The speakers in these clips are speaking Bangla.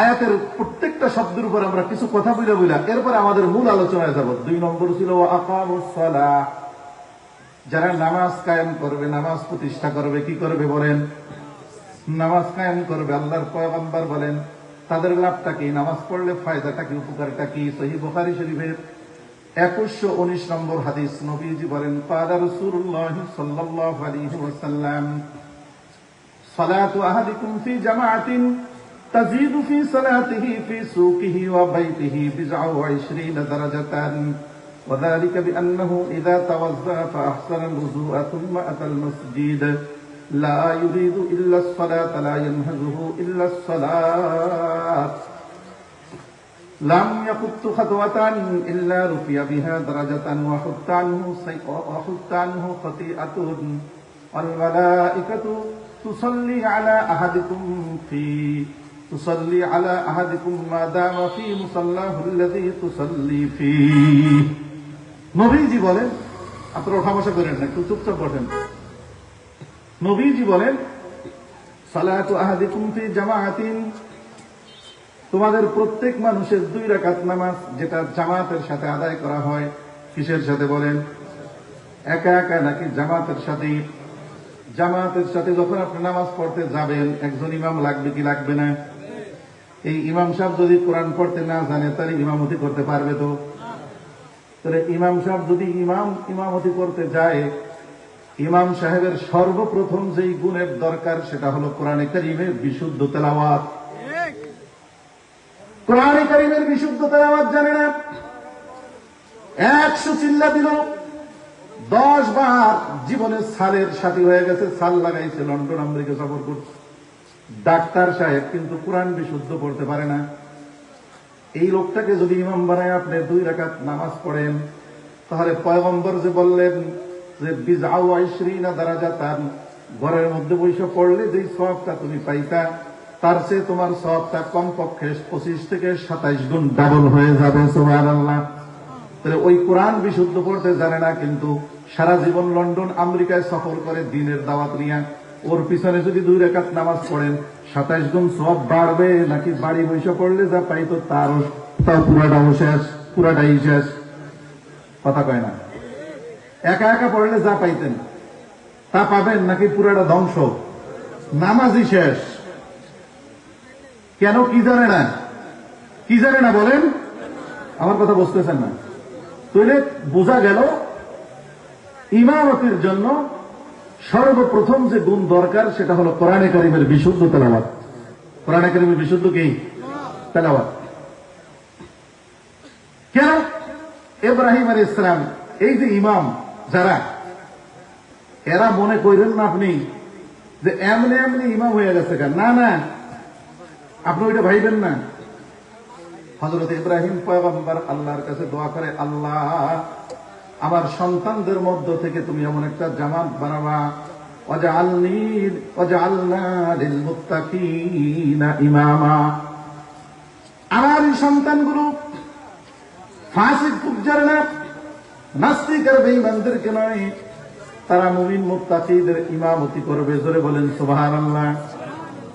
আয়াতের প্রত্যেকটা শব্দের উপর আমরা কিছু কথা বলে বইলা, এরপরে আমাদের মূল আলোচনায় যাব। দুই নম্বর ছিল যারা নামাজ কায়েম করবে, নামাজ প্রতিষ্ঠা করবে, কি করবে বলেন? নামাজ কায়েম করবে, আল্লাহর পয়গম্বর বলেন। তাদের লাভটা কি? নামাজ পড়লে ফায়দাটা কি, উপকারটা কি? সহি বুখারী শরীফের একুশশো উনিশ নম্বর হাদিস নবীজি বলেন কালা রাসূলুল্লাহ সাল্লাল্লাহু আলাইহি ওয়াসাল্লাম, সালাতু আহাদিকুম ফি জামাআতিন تزيد في صلاته في سوقه وبيته بضع وعشرين درجة. وذلك بأنه إذا توضأ فأحسن الوضوء ثم أتى المسجد. لا يريد إلا الصلاة لا ينهزه إلا الصلاة. لم يخط خطوة إلا رفع بها درجة وحط عنه وحط عنه خطيئة. والملائكة تصلي على أحدكم في تصلي على أحدكم ما دام في مصلاه الذي تصلي فيه নবীজি বলেন আপনারা ওঠা বসা করেন না একটু চুপচাপ বসেন নবীজি বলেন সালাতু আহাদিকুম ফি জামাআতিন তোমাদের প্রত্যেক মানুষের দুই রাকাত নামাজ যেটা জামাতের সাথে আদায় করা হয় কিসের সাথে বলেন একা একা নাকি জামাতের সাথে জামাতের সাথে যখন আপনি নামাজ পড়তে যাবেন একজন ইমাম লাগবে কি লাগবে না এই ইমাম সাহেব যদি কোরআন পড়তে না জানে, তাহলে ইমামতি করতে পারবে তো? তাহলে ইমাম সাহেব যদি ইমাম, ইমামতি করতে যায়, ইমাম সাহেবের সর্বপ্রথম যেই গুণের দরকার সেটা হলো কোরআনে কারিমের বিশুদ্ধ তেলাওয়াত। কোরআনে কারিমের বিশুদ্ধ তেলাওয়াত জানে না? একশো চিল্লা দিল। দশ বার জীবনের সালের সাথী হয়ে গেছে, সাল লাগাইছে, লন্ডন, আমেরিকা সফর করছে। ডাক্তার সাহেব কিন্তু কোরআন বিশুদ্ধ পড়তে পারে না। এই লোকটাকে যদি ইমাম বানায় আপনি দুই রাকাত নামাজ পড়েন, তাহলে পয়গম্বর যে বললেন যে বিজাউ আইশ্রীনা দ্বারা যাতান ঘরের মধ্যে বৈশা পড়লে যেই সবটা তুমি পাইতা, তার চেয়ে তোমার সবটা কমপক্ষে পঁচিশ থেকে সাতাইশ গুণ ডাবল হয়ে যাবে সোহার আল্লাহ তাহলে ওই কোরআন বিশুদ্ধ পড়তে জানে না, কিন্তু সারা জীবন লন্ডন, আমেরিকায় সফর করে দিনের দাওয়াত নিয়ে ওর পিছনে যদি দুই রেখাত নামাজ পড়েন, সাতাইশ গুণ সব বাড়বে, নাকি বাড়ি বৈশা পড়লে যা পাইতো তার তাও পুরাটাও শেষ, পুরাটাই শেষ। কথা কয় না? একা একা পড়লে যা পাইতেন, তা পাবেন নাকি পুরাটা ধ্বংস? নামাজই শেষ। কেন কি জানে না? কি জানে না বলেন? আমার কথা বুঝতেছেন না। তাহলে বোঝা গেল, ইমামতির জন্য সর্বপ্রথম যে গুণ দরকার, সেটা হলো কোরআনে কারিমের বিশুদ্ধ তেলাওয়াত। কোরআনে কারিমের বিশুদ্ধ কি? তেলাওয়াত। কেন? এব্রাহিম আলী ইসলাম এই যে ইমাম, যারা, এরা মনে করেন না আপনি যে এমনি এমনি ইমাম হয়ে গেছে কেন? না না। আপনি ওইটা ভাইবেন না। হজরত ইব্রাহিম পয়গম্বর আল্লাহর কাছে দোয়া করে, আল্লাহ আমার সন্তানদের মধ্য থেকে তুমি এমন একটা জামাত বানাবা। আমার সন্তানগুলো ফাঁসিক নয়, তারা মুমিন মুত্তাকিদের ইমামতি করবে। জোরে বলেন সুবহানাল্লাহ।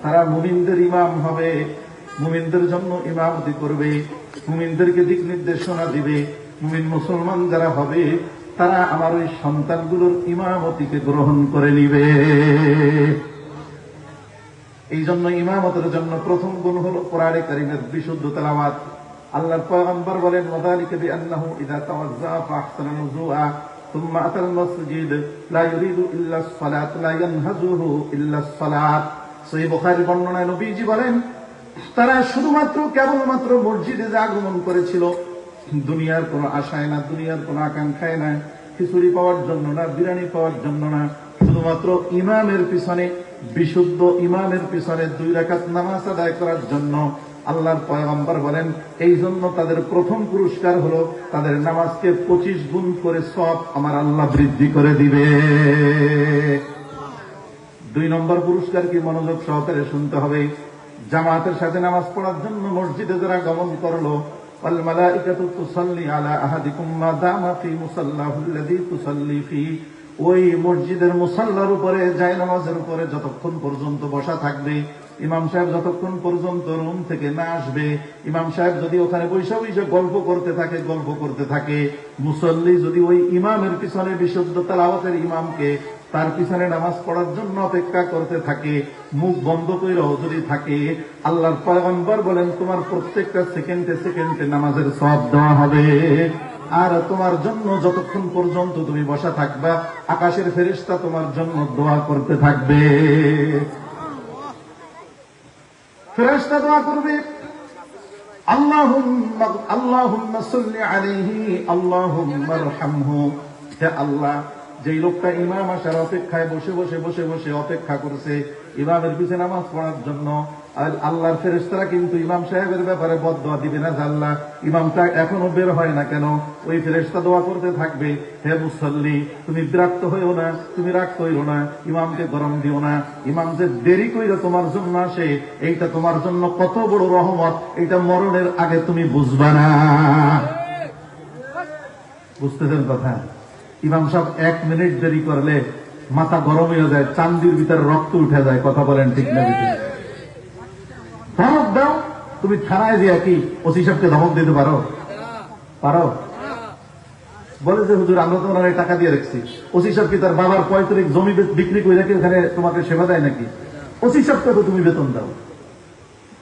তারা মুমিনদের ইমাম হবে, মুমিনদের জন্য ইমামতি করবে, মুমিনদেরকে দিক নির্দেশনা দিবে। মুমিন মুসলমান যারা হবে তারা আমার ওই সন্তানগুলোর ইমামতিকে গ্রহণ করে নিবে এই জন্য ইমামতের জন্য প্রথম গুণ হল কোরআনে কারিমের বিশুদ্ধ তেলাওয়াত আল্লাহর পয়গম্বর বলেন ওয়াদালিকা বিআন্নাহু ইযা তাওয়াজ্জা ফাহসানা নুজুআ ثم أتى المسجد لا يريد إلا الصلاة لا ينهزه إلا الصلاة সহি বুখারীর বর্ণনায় নবীজি বলেন তারা শুধুমাত্র কেবলমাত্র মসজিদে যে আগমন করেছিল দুনিয়ার কোনো আশায় না, দুনিয়ার কোনো আকাঙ্ক্ষায় না, খিচুড়ি পাওয়ার জন্য না, বিরিয়ানি পাওয়ার জন্য না, শুধুমাত্র ইমামের পিছনে, বিশুদ্ধ ইমামের পিছনে দুই রাকাত নামাজ আদায় করার জন্য আল্লাহর পয়গম্বর বলেন এই জন্য তাদের প্রথম পুরস্কার হলো তাদের নামাজকে পঁচিশ গুণ করে সব আমার আল্লাহ বৃদ্ধি করে দিবে। দুই নম্বর পুরস্কার কি মনোযোগ সহকারে শুনতে হবে? জামাতের সাথে নামাজ পড়ার জন্য মসজিদে যারা গমন করল والملائكة تصلي على أحدكم ما دام في مصلاه الذي تصلي فيه ওই মসজিদের মুসাল্লার উপরে জায় নামাজের উপরে যতক্ষণ পর্যন্ত বসা থাকবে ইমাম সাহেব যতক্ষণ পর্যন্ত রুম থেকে না আসবে ইমাম সাহেব যদি ওখানে বৈশা বৈশা গল্প করতে থাকে গল্প করতে থাকে মুসল্লি যদি ওই ইমামের পিছনে বিশুদ্ধ তালাওয়াতের ইমামকে তার পিছনে নামাজ পড়ার জন্য অপেক্ষা করতে থাকে, মুখ বন্ধ করেও যদি থাকে, আল্লাহর পয়গম্বর বলেন, তোমার প্রত্যেকটা সেকেন্ডে সেকেন্ডে নামাজের সব দেওয়া হবে। আর তোমার জন্য যতক্ষণ পর্যন্ত তুমি বসা থাকবা, আকাশের ফেরিস্তা তোমার জন্য দোয়া করতে থাকবে। ফেরেস্তা দোয়া করবে, আল্লাহুম্মা আল্লাহুম্মা আল্লাহ যেই লোকটা ইমাম আসার অপেক্ষায় বসে বসে বসে বসে অপেক্ষা করছে ইমামের পিছনে নামাজ পড়ার জন্য। আর আল্লাহর ফেরেস্তারা কিন্তু ইমাম সাহেবের ব্যাপারে বদয়া দিবে না যে আল্লাহ ইমামটা এখনও বের হয় না কেন? ওই ফেরেস্তা দোয়া করতে থাকবে, হে মুসল্লি, তুমি বিরক্ত হইও না, তুমি রাগ কইরো না, ইমামকে গরম দিও না। ইমাম যে দেরি কইরা তোমার জন্য আসে, এইটা তোমার জন্য কত বড় রহমত, এইটা মরণের আগে তুমি বুঝবা না। বুঝতেছেন কথা? ইমাম সাহেব এক মিনিট দেরি করলে মাথা গরম হয়ে যায়, চান্দির ভিতরে রক্ত উঠে যায়, কথা বলেন ঠিক না ধমক দাও, তুমি থানায় দিয়ে কি ওসি সাহেবকে ধমক দিতে পারো? পারো? বলে যে, হুজুর, আমরা তো ওনার এই টাকা দিয়ে রাখছি। ওসি সাহেব কি তার বাবার পঁয়ত্রিশ জমি বিক্রি করে রেখে ওখানে তোমাকে সেবা দেয় নাকি? ওসি সাহেবকে তো তুমি বেতন দাও।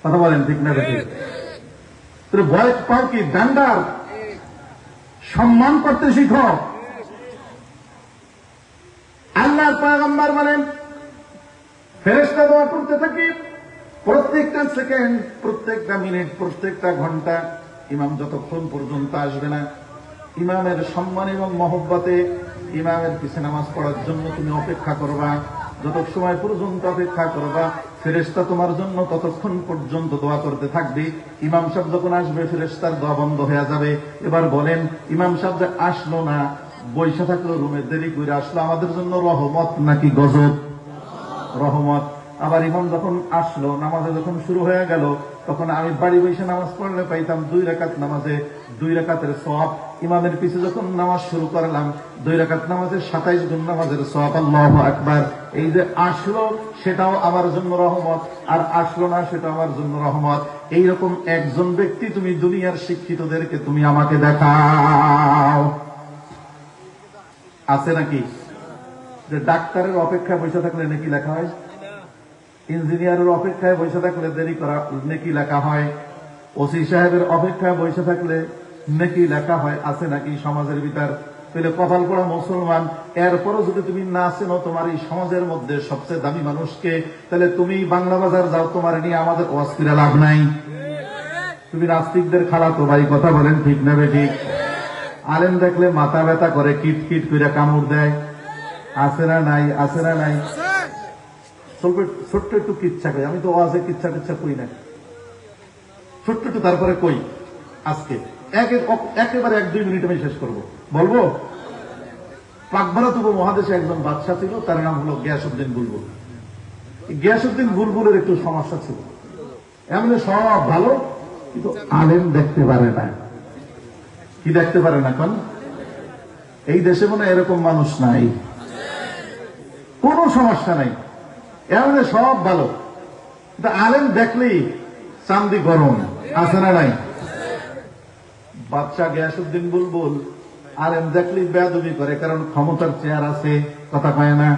কথা বলেন ঠিক না দেখি তুমি ভয় পাও কি? ডান্ডার সম্মান করতে শিখো। আল্লাহর পয়গম্বর বলেন, ফেরেশতা দোয়া করতে থাকি, প্রত্যেকটা সেকেন্ড প্রত্যেকটা মিনিট প্রত্যেকটা ঘণ্টা ইমাম যতক্ষণ পর্যন্ত আসবে না, ইমামের সম্মান এবং মহব্বতে ইমামের পিছনে নামাজ পড়ার জন্য তুমি অপেক্ষা করবা যত সময় পর্যন্ত অপেক্ষা করবা, ফেরেশতা তোমার জন্য ততক্ষণ পর্যন্ত দোয়া করতে থাকবে। ইমাম সাহেব যখন আসবে, ফেরেশতার দোয়া বন্ধ হয়ে যাবে। এবার বলেন, ইমাম সাহেব আসলো না বৈশা থাকল রুমে, দেরি করে আসলো। আমাদের জন্য রহমত নাকি গজব? রহমত। আবার ইমাম যখন আসলো, নামাজে যখন শুরু হয়ে গেল, তখন আমি বাড়ি বসে নামাজ পড়লে পাইতাম দুই রাকাত নামাজে, দুই রাকাতের সব ইমামের পিছে যখন নামাজ শুরু করলাম, দুই রাকাত নামাজে সাতাইশ গুণ নামাজের সব আল্লাহ একবার এই যে আসলো, সেটাও আমার জন্য রহমত। আর আসলো না সেটা আমার জন্য রহমত। এইরকম একজন ব্যক্তি তুমি দুনিয়ার শিক্ষিতদেরকে তুমি আমাকে দেখাও। আছে নাকি? যে ডাক্তারের অপেক্ষায় বসে থাকলে নাকি লেখা হয়? ইঞ্জিনিয়ারের অপেক্ষায় বসে থাকলে দেরি করা নেকি লেখা হয়? ওসি সাহেবের অপেক্ষায় বসে থাকলে নেকি লেখা হয়, আছে নাকি সমাজের ভিতর তাহলে কপাল পড়া মুসলমান, এরপরও যদি তুমি না চেনো তোমার এই সমাজের মধ্যে সবচেয়ে দামি মানুষকে, তাহলে তুমি বাংলা বাজার যাও, তোমার নিয়ে আমাদের অস্থিরা লাভ নাই। তুমি নাস্তিকদের খালা তো ভাই, কথা বলেন ঠিক নেবে ঠিক? আলেম দেখলে মাথা ব্যথা করে, কিট কিট করে কামড় দেয়। আছে না নাই? আছে না নাই? ছোট্ট একটু কিচ্ছা কই। আমি তো ওয়াজে কিচ্ছা টিচ্ছা কই না। ছোট্ট একটু তারপরে কই আজকে। এক এক- একেবারে এক দুই মিনিট আমি শেষ করব। বলব? পাক ভারত উপমহাদেশে একজন বাদশা ছিল, তার নাম হলো গিয়াসুদ্দিন বুলবুল। এই গিয়াসুদ্দিন বুলবুলের একটু সমস্যা ছিল। এমনি সব ভালো, কিন্তু আলেম দেখতে পারে না। কি দেখতে পারে না এখন? এই দেশে মনে এরকম মানুষ নাই। কোনো সমস্যা নাই। এমন সব ভালো। আলেম দেখলেই চান্দি গরম। আছে না নাই? বাদশাহ গিয়াসুদ্দিন বুলবুল আলেম দেখলেই বেয়াদবি করে, কারণ ক্ষমতার চেয়ার আছে, কথা পায় না।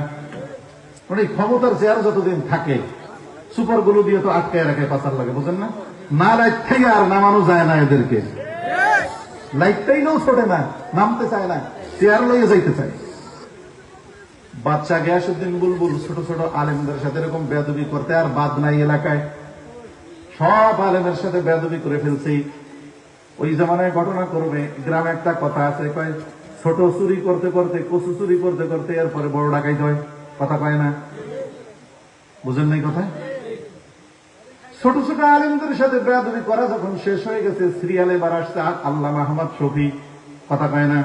মানে ক্ষমতার চেয়ার যতদিন থাকে সুপারগুলো দিয়ে তো আটকায় রাখে, পাচার লাগে, বুঝেন না? না লাইট থেকে আর নামানো যায় না এদেরকে। লাইটটাই নাও ছোটে না নামতে চায় না চেয়ার লইয়ে যাইতে চায় বাচ্চা গিয়াসুদ্দিন বুলবুল ছোট ছোট আলেমদের সাথে এরকম বেদবি করতে আর বাদ নাই এলাকায় সব আলেমের সাথে বেদবি করে ফেলছি ওই জামানায় ঘটনা করবে গ্রামে একটা কথা আছে কয় ছোট চুরি করতে করতে কচু চুরি করতে করতে এরপরে বড় ডাকাই হয় কথা কয় না বুঝেন নাই কথা ছোট ছোট আলেমদের সাথে বেয়াদবি করা যখন শেষ হয়ে গেছে, সিরিয়ালে বার আসছে আল্লাহ মাহমদ শফি। কথা কয় না?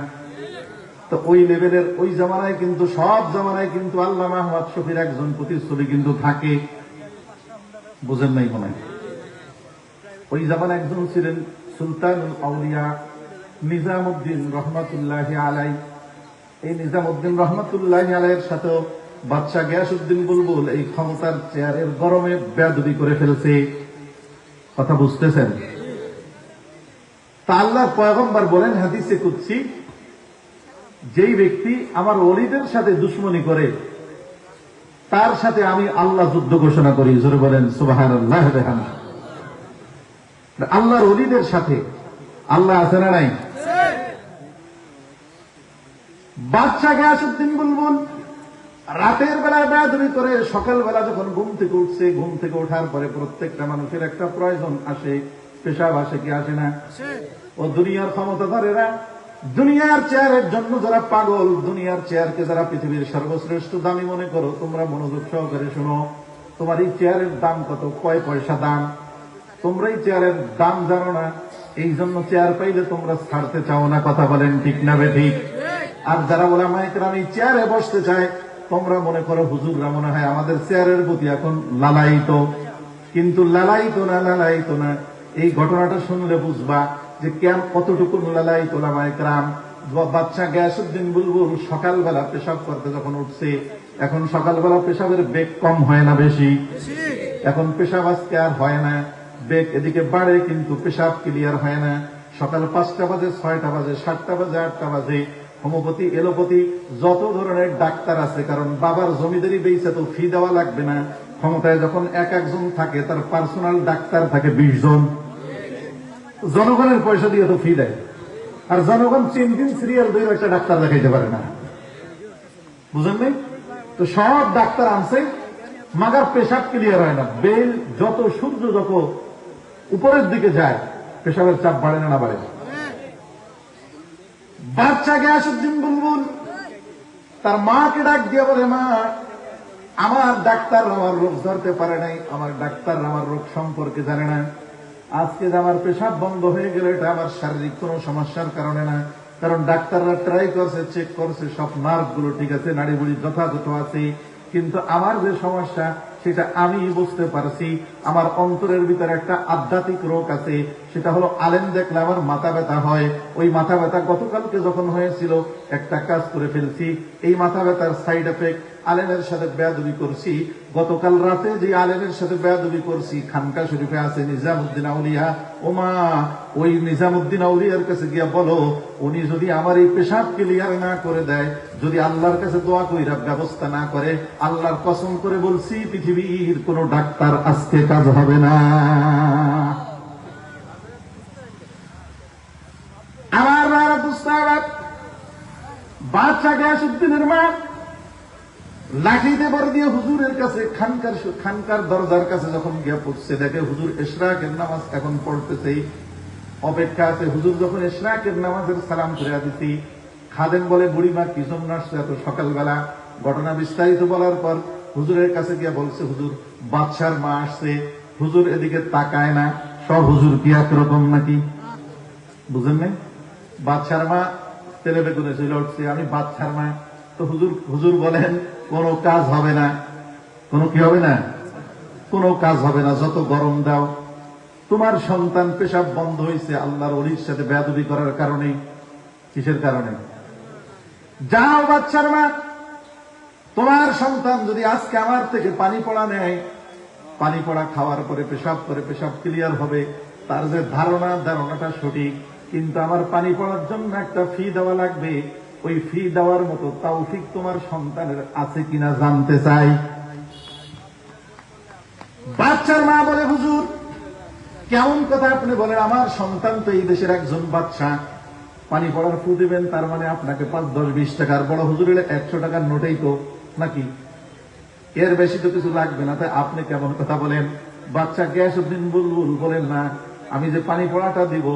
তো ওই লেভেলের ওই জামানায় কিন্তু, সব জামানায় কিন্তু আল্লাহ মাহমদ শফির একজন প্রতিচ্ছবি কিন্তু থাকে। বুঝেন নাই মনে। ওই জামান একজন ছিলেন সুলতান আউলিয়া নিজামুদ্দিন রহমতুল্লাহ আলাই। এই নিজামুদ্দিন রহমতুল্লাহ আলাইয়ের সাথেও বাদশাহ গিয়াসুদ্দিন বুলবুল এই ক্ষমতার চেয়ারের গরমে বেদবি করে ফেলছে। কথা বুঝতেছেন? তা আল্লাহ পয়গম্বর বলেন হাদিসে কুচ্ছি যেই ব্যক্তি আমার অলিদের সাথে দুশ্মনী করে তার সাথে আমি আল্লাহ যুদ্ধ ঘোষণা করি। জোরে বলেন সুবাহান আল্লাহ আল্লাহর অলিদের সাথে আল্লাহ আছে না নাই? বাদশাহ গিয়াসুদ্দিন বুলবুল রাতের বেলায় বেয়াদবি করে সকালবেলা যখন ঘুম থেকে উঠছে ঘুম থেকে ওঠার পরে প্রত্যেকটা মানুষের একটা প্রয়োজন আসে পেশাব আসে কি আসে না? ও দুনিয়ার ক্ষমতাধরেরা দুনিয়ার চেয়ারের জন্য যারা পাগল দুনিয়ার চেয়ারকে যারা পৃথিবীর সর্বশ্রেষ্ঠ দামি মনে করো তোমরা মনোযোগ সহকারে শোনো। তোমার এই চেয়ারের দাম কত? কয় পয়সা দাম? তোমরা এই চেয়ারের দাম জানো না। এই জন্য চেয়ার পাইলে তোমরা ছাড়তে চাও না কথা বলেন ঠিক না বে ঠিক? আর যারা বলে মাইকরাম এই চেয়ারে বসতে চায় তোমরা মনে করো হুজুররা মনে হয় আমাদের চেয়ারের প্রতি এখন লালায়িত। কিন্তু লালায়িত না লালায়িত না। এই ঘটনাটা শুনলে বুঝবা যে কেন কতটুকু লালায়িত লামাইকরাম বাচ্চা গ্যাসুদ্দিন বুলবুল সকালবেলা পেশাব করতে যখন উঠছে, এখন সকালবেলা পেশাবের বেগ কম হয় না বেশি। এখন পেশাব আজকে আর হয় না। বেগ এদিকে বাড়ে, কিন্তু পেশাব ক্লিয়ার হয় না। সকাল পাঁচটা বাজে, ছয়টা বাজে, সাতটা বাজে, আটটা বাজে। হোমিওপ্যাথি এলোপ্যাথি, যত ধরনের ডাক্তার আছে, কারণ বাবার জমিদারি বেইছে তো ফি দেওয়া লাগবে না। ক্ষমতায় যখন এক একজন থাকে, তার পার্সোনাল ডাক্তার থাকে বিশ জন। জনগণের পয়সা দিয়ে তো ফি দেয়। আর জনগণ তিন দিন সিরিয়াল দিয়ে একটা ডাক্তার দেখাইতে পারে না। বুঝেন নাই? তো সব ডাক্তার আনছে, মাগার পেশাব ক্লিয়ার হয় না। বেল, যত সূর্য যত উপরের দিকে যায়, পেশাবের চাপ বাড়ে না না বাড়ে বাচ্চা গিয়াসুদ্দিন বুলবুল। তার মাকে ডাক দিয়ে বলে, মা, আমার ডাক্তার আমার রোগ ধরতে পারে নাই, আমার ডাক্তার আমার রোগ সম্পর্কে জানে না। আজকে আমার পেশাব বন্ধ হয়ে গেলে, এটা আমার শারীরিক কোনো সমস্যার কারণে না। কারণ ডাক্তাররা ট্রাই করছে চেক করছে, সব নার্ভগুলো ঠিক আছে নাড়ি বুড়ি যথাযথ আছে। কিন্তু আমার যে সমস্যা সেটা আমি বুঝতে পারছি। আমার অন্তরের ভিতরে একটা আধ্যাত্মিক রোগ আছে। সেটা হলো আলেম দেখলে আমার মাথা ব্যথা হয়। ওই মাথা ব্যথা গতকালকে যখন হয়েছিল, একটা কাজ করে ফেলছি। এই মাথা ব্যথার সাইড এফেক্ট আলেমের সাথে বেয়াদবি করছি। গতকাল রাতে যে আলেমের সাথে বেয়াদবি করছি, খানকা শরীফে আছে নিজামুদ্দিন আউলিয়া। ওমা, ওই নিজামুদ্দিন আউলিয়ার কাছে গিয়া বলো, উনি যদি আমার এই পেশাব ক্লিয়ার না করে দেয়, যদি আল্লাহর কাছে দোয়া কইরা ব্যবস্থা না করে, আল্লাহর কসম করে বলছি, পৃথিবীর কোন ডাক্তার আজকে কাজ হবে না। আমার বাচ্চা বাদশাহ গিয়াসুদ্দিনের মা লাঠিতে বড় দিয়ে হুজুরের কাছে, খানকার খানকার দরজার কাছে যখন গিয়া পড়ছে, দেখে হুজুর এশরাকের নামাজ এখন পড়তেছে অপেক্ষা আছে হুজুর যখন এশরাকের নামাজের সালাম করে দিছি খাদেন বলে বুড়িমা কি জন্য আসছে এত সকালবেলা? ঘটনা বিস্তারিত বলার পর হুজুরের কাছে গিয়া বলছে, হুজুর, বাদশার মা আসছে। হুজুর এদিকে তাকায় না। সব হুজুর কি একরকম নাকি? বুঝেন নাই? বাদশার মা তেলে বেগুনে চলে উঠছে, আমি বাদশার মা। তো হুজুর হুজুর বলেন কোনো কাজ হবে না। কোনো কি হবে না? কোনো কাজ হবে না, যত গরম দাও। তোমার সন্তান পেশাব বন্ধ হয়েছে আল্লাহর অলির সাথে বেয়াদবি করার কারণে, কিসের কারণে? যাও বাচ্চার মা, তোমার সন্তান যদি আজকে আমার থেকে পানি পড়া নেয়, পানি পড়া খাওয়ার পরে, পেশাব করে, পেশাব ক্লিয়ার হবে, তার যে ধারণা, ধারণাটা সঠিক, কিন্তু আমার পানি পড়ার জন্য একটা ফি দেওয়া লাগবে ওই ফি দেওয়ার মতো তৌফিক তোমার সন্তানের আছে কিনা জানতে চাই। বাচ্চার মা বলে, হুজুর, কেমন কথা আপনি বলেন? আমার সন্তান তো এই দেশের একজন বাচ্চা। পানি পড়ার ফু দিবেন, তার মানে আপনাকে পাঁচ, দশ, বিশ টাকার বড় হুজুর এলে একশো টাকার নোটেই তো নাকি? এর বেশি তো কিছু লাগবে না। তাই আপনি কেমন কথা বলেন? বাচ্চা গ্যাস উদ্দিন বুলবুল বলেন না। আমি যে পানি পড়াটা দিব,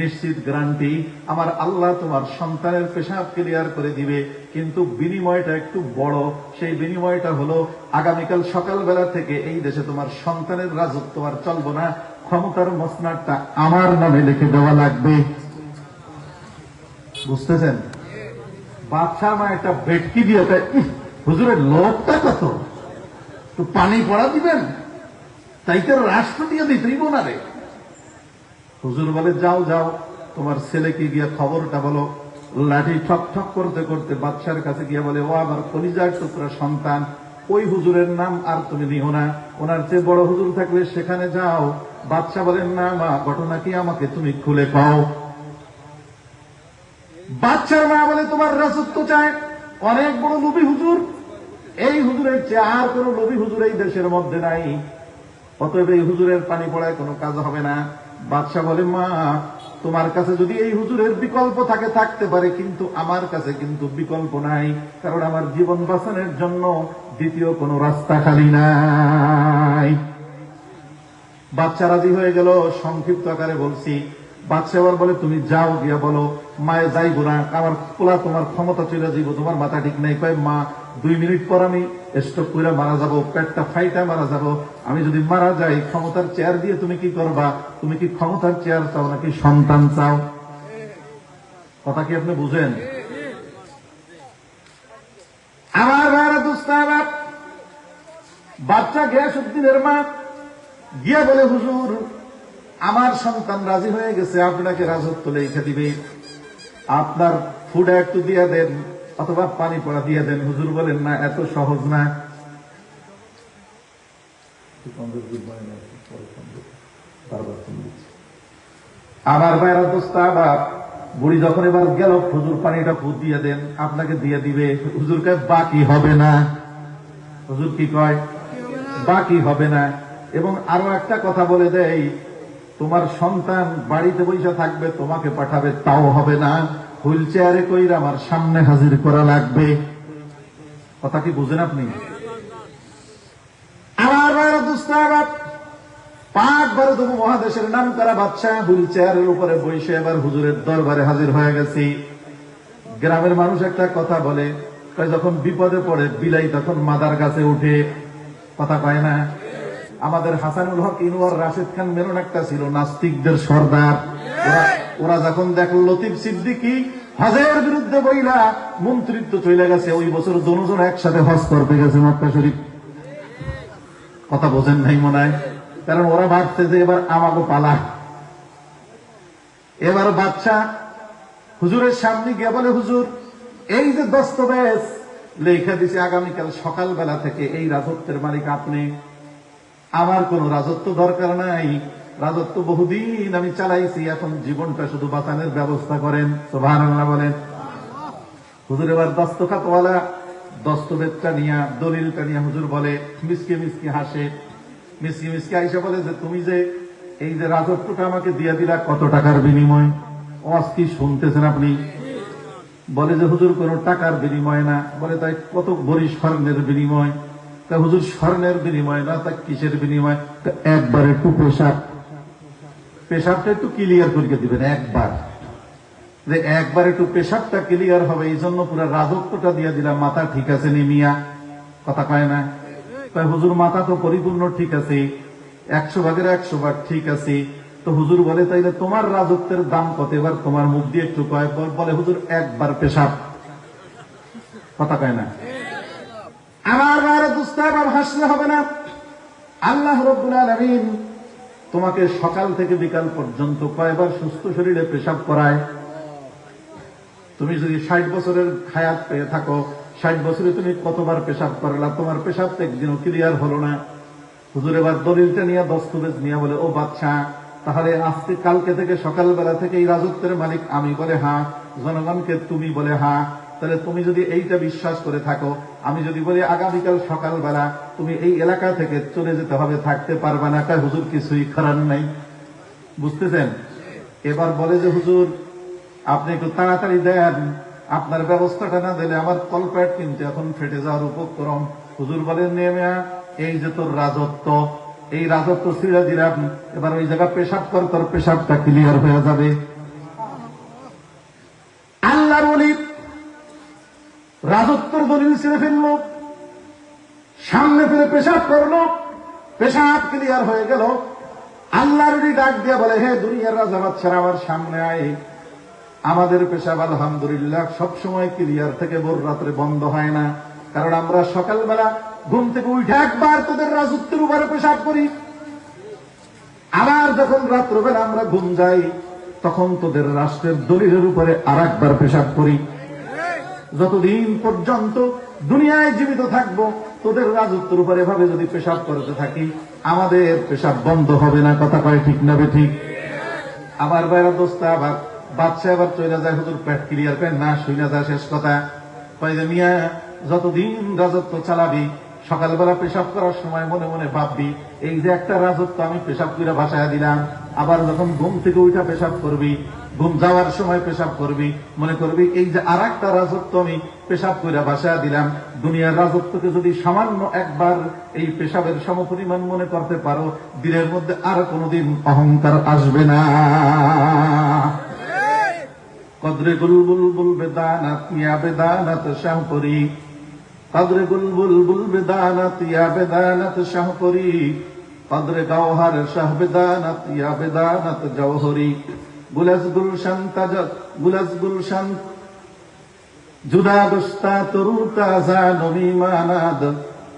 নিশ্চিত গ্যারান্টি আমার আল্লাহ তোমার সন্তানের পেশাব ক্লিয়ার করে দিবে। কিন্তু বিনিময়টা একটু বড়, সেই বিনিময়টা হলো আগামীকাল সকালবেলা থেকে এই দেশে তোমার সন্তানের রাজত্ব আর চলবো না। ক্ষমতার মসনাদটা আমার নামে লিখে দেওয়া লাগবে। বুঝতেছেন? বাচ্চা মা একটা ভেটকি দিয়ে হুজুরের লোকটা কত? তো পানি পড়া দিবেন? তাই তো রাষ্ট্র দিয়ে দিতেই না রে। হুজুর বলে, যাও যাও, তোমার ছেলেকে গিয়ে খবরটা বলো। লাঠি ঠক ঠক করতে করতে বাচ্চার কাছে গিয়ে বলে, ও আমার কলিজার টুকরা সন্তান, ওই হুজুরের নাম আর তুমি নিও না। ওনার চেয়ে বড় হুজুর থাকলে সেখানে যাও। বাচ্চা বলেন, না মা, ঘটনা কি আমাকে তুমি খুলে পাও? বাচ্চার মা বলে, তোমার রাজত্ব চায় অনেক বড় লোভী হুজুর। এই হুজুরের চেয়ে আর কোন লোভী হুজুর এই দেশের মধ্যে নাই। অতএব এই হুজুরের পানি পড়ায় কোনো কাজ হবে না। বাদশাহ বলে, মা, তোমার কাছে যদি এই হুজুরের বিকল্প থাকে, থাকতে পারে, কিন্তু আমার কাছে কিন্তু বিকল্প নাই, কারণ আমার জীবন বাঁচানোর জন্য দ্বিতীয় কোনো রাস্তা খালি নাই। বাচ্চা রাজি হয়ে গেল, সংক্ষিপ্ত আকারে বলছি বাচ্চা আবার বলে, তুমি যাও গিয়া বলো, মায়ে যাইবো না, আমার পোলা তোমার ক্ষমতা চলে যাইব, তোমার মাথা ঠিক নাই। কয়, মা দুই মিনিট পর আমি স্টক করে মারা যাব, পেটটা ফাইটা মারা যাব। আমি যদি মারা যাই, ক্ষমতার চেয়ার দিয়ে তুমি কি করবা? তুমি কি ক্ষমতার চেয়ার চাও নাকি সন্তান চাও? কথা কি আপনি বুঝেন? আমার ভাইরা দুস্তাবাদ বাচ্চা গ্যাস উদ্দিনের মা, গিয়ে বলে, হুজুর, আমার সন্তান রাজি হয়ে গেছে, আপনাকে রাজত্ব লেখা দিবে। আপনার ফুড একটু দিয়ে দেন। অথবা পানি পড়া দিয়ে দেন। হুজুর বলেন, না, এত সহজ না। আমার বাইরা দোস্ত আবার বুড়ি যখন এবার গেল, হুজুর পানিটা ফুট দিয়ে দেন, আপনাকে দিয়ে দিবে। হুজুরকে বাকি হবে না। হুজুর কি কয়, বাকি হবে না। এবং আরও একটা কথা বলে দেয়, তোমার সন্তান বাড়িতে বসে থাকবে, তোমাকে পাঠাবে, তাও হবে না। হুইল চেয়ারে কইরা আমার সামনে হাজির করা লাগবে। কথা কি বুঝেন আপনি? আমার বাইরে দুস্তাবাদ পাক নাম করা বাচ্চা হুইল চেয়ারের উপরে বসে এবার হুজুরের দরবারে হাজির হয়ে গেছি। গ্রামের মানুষ একটা কথা বলে যখন বিপদে পড়ে বিলাই তখন মাদার গাছে উঠে। কথা কয় না? আমাদের হাসানুল হক ইনওয়ার রাশেদ খান মেরন একটা ছিল, নাস্তিকদের সর্দার। ওরা যখন দেখল লতিফ সিদ্দিকি হজের বিরুদ্ধে বইলা মন্ত্রিত্ব চলে গেছে, ওই বছর দুজন একসাথে হজ করতে গেছে মক্কা শরীফ। কথা বোঝেন নাই মনে হয়? কারণ ওরা ভাবছে যে এবার আমাকে পালা। এবার বাচ্চা হুজুরের সামনে গিয়ে বলে, হুজুর, এই যে দস্তবেজ লেখা দিছে আগামীকাল সকালবেলা থেকে, এই রাজত্বের মালিক আপনি। আমার কোন রাজত্ব দরকার নাই। রাজত্ব বহুদিন আমি চালাইছি, এখন জীবনটা শুধু বাঁচানোর ব্যবস্থা করেন। সোভান বলেন। হুজুর, এবার দস্তখাতওয়ালা দস্তবেদটা নিয়া, দলিলটা নিয়ে হুজুর বলে, মিসকে মিসকে হাসে। মিসকে মিসকে আইসা বলে যে, তুমি যে এই যে রাজত্বটা আমাকে দিয়ে দিলা, কত টাকার বিনিময়? অস্থির শুনতেছেন আপনি? বলে যে, হুজুর, কোন টাকার বিনিময় না। বলে, তাই কত বড়ি স্বর্ণের বিনিময়? তা হুজুর, স্বর্ণের বিনিময় না, তা কিসের বিনিময়? একবার একটু পেশাব পেশাবটা একটু ক্লিয়ার করে দিবেন, একবার। যে একবার একটু পেশাবটা ক্লিয়ার হবে এই জন্য পুরো রাজত্বটা দিয়ে দিলাম, মাথা ঠিক আছে নি মিয়া? কথা কয় না? কয়, হুজুর, মাথা তো পরিপূর্ণ ঠিক আছে, একশো ভাগের একশো ভাগ ঠিক আছে। তো হুজুর বলে, তাইলে তোমার রাজত্বের দাম কত? এবার তোমার মুখ দিয়ে একটু কয় বলে, হুজুর, একবার পেশাব। কথা কয় না? আমার বাইরে দুস্তাব আর হাসলে হবে না। আল্লাহ রব্বুল আলমিন তোমাকে সকাল থেকে বিকাল পর্যন্ত কয়বার সুস্থ শরীরে পেশাব করায়? তুমি যদি ষাট বছরের হায়াত পেয়ে থাকো, ষাট বছরে তুমি কতবার পেশাব করলা? তোমার পেশাব তো একদিনও ক্লিয়ার হলো না। হুজুর, এবার দলিলটা নিয়ে দস্তবেজ নিয়ে বলে, ও বাচ্চা তাহলে আজকে কালকে থেকে সকালবেলা থেকে এই রাজত্বের মালিক আমি বলে হা জনগণকে তুমি বলে হ্যাঁ তাহলে তুমি যদি এইটা বিশ্বাস করে থাকো, আমি যদি বলি আগামীকাল সকালবেলা তুমি এই এলাকা থেকে চলে যেতে হবে, থাকতে পারবে না, তাই হুজুর কিছুই করার নাই। বুঝতেছেন? এবার বলে যে, হুজুর, আপনি একটু তাড়াতাড়ি দেন, আপনার ব্যবস্থাটা না দিলে আমার কলপ্যাট কিন্তু এখন ফেটে যাওয়ার উপক্রম। হুজুর বলেন নেমে এই যে তোর রাজত্ব, এই রাজত্ব দিলাম, এবার ওই জায়গা পেশাব কর, তোর পেশাবটা ক্লিয়ার হয়ে যাবে আল্লাহ বলি রাজত্বর দলিল ছেড়ে ফেলল। সামনে ফেলে পেশাব করল। পেশাব ক্লিয়ার হয়ে গেল। আল্লাহর ডাক দিয়ে বলে, হে দুনিয়ার রাজা বাচ্চারা আমার সামনে আয়। আমাদের পেশাব আলহামদুলিল্লাহ সবসময় ক্লিয়ার থেকে ভোর রাত্রে বন্ধ হয় না। কারণ আমরা সকালবেলা ঘুম থেকে উঠে একবার তোদের রাজত্বের উপরে পেশাব করি। আবার যখন রাত্রবেলা আমরা ঘুম যাই, তখন তোদের রাষ্ট্রের দলিলের উপরে আর একবার পেশাব করি। যতদিন পর্যন্ত দুনিয়ায় জীবিত থাকব, তোদের রাজত্বের উপর এভাবে যদি পেশাব করতে থাকি, আমাদের পেশাব বন্ধ হবে না, কথা কয় ঠিক না বে ঠিক? আবার বাইরা দোস্তা, আবার বাচ্চা আবার চলে যায়, হুজুর পেট ক্লিয়ার পেন না শুনে যায়, শেষ কথা। কয় যে, মিয়া, যতদিন রাজত্ব চালাবি সকালবেলা পেশাব করার সময় মনে মনে ভাববি এই যে একটা রাজত্ব আমি পেশাব করে ভাসায় দিলাম আবার যখন ঘুম থেকে উঠা পেশাব করবি ঘুম যাওয়ার সময় পেশাব করবি মনে করবি এই যে আর একটা রাজত্ব আমি পেশাব করে ভাসায় দিলাম দুনিয়ার রাজত্বকে যদি সামান্য একবার এই পেশাবের সমপরিমাণ মনে করতে পারো দিনের মধ্যে আর কোনোদিন অহংকার আসবে না। কদরে বুলবুল বুল বেদানাত ইয়া বেদানাত শাহপরি কদরে বুলবুল বুল বেদানাত ইয়া বেদানাত শাহপরি কদরে গাওহার শাহ বেদানাত ইয়া বেদানাত জওহরি। গুলাস গুলশান তাজ গুলাস গুলশান। জুদা দস্তা তরু তাজা নবী মানাদ।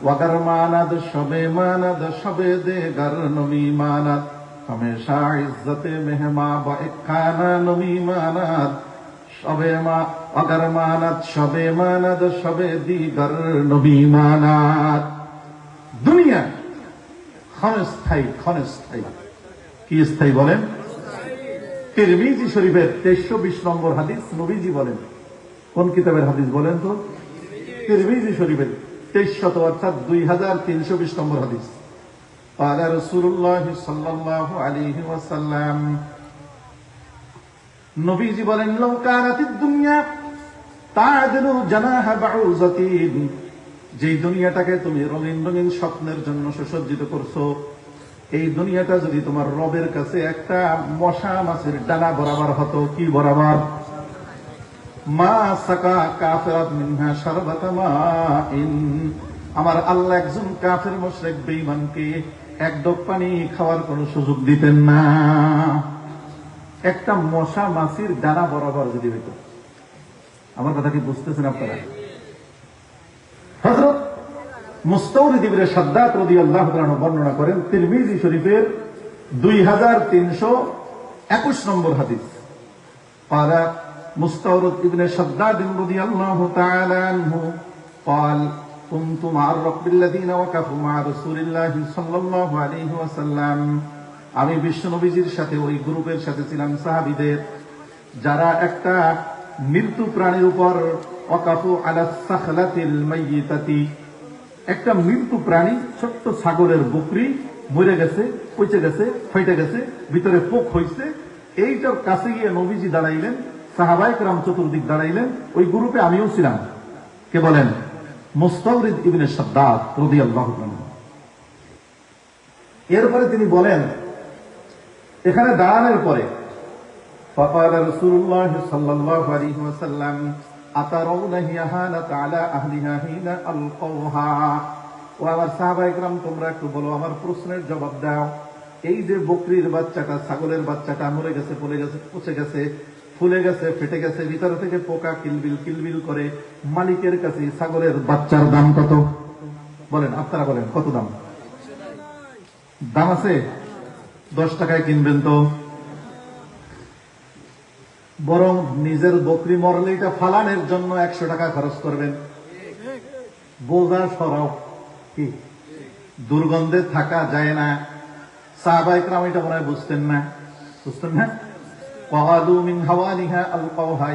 ওয়াগার মানাদ, সবে মানাদ, সবে দে গার নবী মানাদ। হমেশা ইজ্জতে মেহমা বা খানা নবী মানাদ। সবে মা অগার মানাদ সবে মানাদ সবে দিগার নবী মানাদ দুনিয়া ক্ষণস্থায়ী ক্ষণস্থায়ী কি স্থায়ী বলেন তিরমিজি শরীফের তেইশশো বিশ নম্বর হাদিস নবীজি বলেন কোন কিতাবের হাদিস বলেন তো তিরমিজি শরীফের তেইশশত অর্থাৎ দুই হাজার তিনশো বিশ নম্বর হাদিস قال رسول الله صلى الله عليه وسلم নবীজি বলেন লও কানাতিদ দুনিয়া তাআদিলু জানাহা বাউজাতিন। যেই দুনিয়াটাকে তুমি রঙিন রঙিন স্বপ্নের জন্য সুসজ্জিত করছ, এই দুনিয়াটা যদি তোমার রবের কাছে একটা মশা মাছের ডানা বরাবর হতো, কি বরাবর? মা সাকা কাফেরাত মিনহা শারবাতা মাইন। আমার আল্লাহ একজন কাফের মুশরিক, বেঈমানকে এক ডোক পানি খাওয়ার কোনো সুযোগ দিতেন না। একটা মশা মাছির ডানা বরাবর যদি হইত আমার কথা কি বুঝতেছেন আপনারা হযরত মুস্তাউরিদ ইবনে সাদ্দাত রাদিয়াল্লাহু তাআলা বর্ণনা করেন তিরমিজি শরীফের 2321 নম্বর হাদিস قال مستورد ابن شداد رضي الله تعالى عنه قال كنت مع الرب الذين وقفوا مع رسول الله صلى الله عليه وسلم আমি বিশ্ব নবীজির সাথে, ওই গ্রুপের সাথে ছিলাম, সাহাবিদের। যারা একটা মৃত্যু প্রাণীর উপর, ওয়াকাফু আলা একটা মৃত্যু প্রাণী, ছোট্ট ছাগলের বকরি, মরে গেছে, পচে গেছে ফেটে গেছে, ভিতরে পোক হইছে, এইটার কাছে গিয়ে নবীজি দাঁড়াইলেন সাহাবাইক রাম চতুর্দিক দাঁড়াইলেন, ওই গ্রুপে আমিও ছিলাম। কে বলেন? মুস্তাউরিদ ইবনে সাদ্দাদ রাদিয়াল্লাহু আনহু এরপরে তিনি বলেন এখানে দাঁড়ানোর পরে فقال رسول الله صلى الله عليه وسلم أترون هيهانة على أهلها حين ألقوها ও আমার সাহাবা একরাম তোমরা একটু বলো আমার প্রশ্নের জবাব দাও এই যে বকরির বাচ্চাটা ছাগলের বাচ্চাটা মরে গেছে পড়ে গেছে পচে গেছে ফুলে গেছে ফেটে গেছে ভিতর থেকে পোকা কিলবিল কিলবিল করে মালিকের কাছে এই ছাগলের বাচ্চার দাম কত বলেন আপনারা বলেন কত দাম দাম আছে দশ টাকায় কিনবেন তো। বরং নিজের বকরি মরলিটা ফালানের জন্য একশো টাকা খরচ করবেন। বোঝা সরব। কি? দুর্গন্ধে থাকা যায় না। সাহবাইকরাম এটা মনে বুঝতেন না। বুঝতেন না? কহাদু মিন হাওয়ানিহা আল কওহা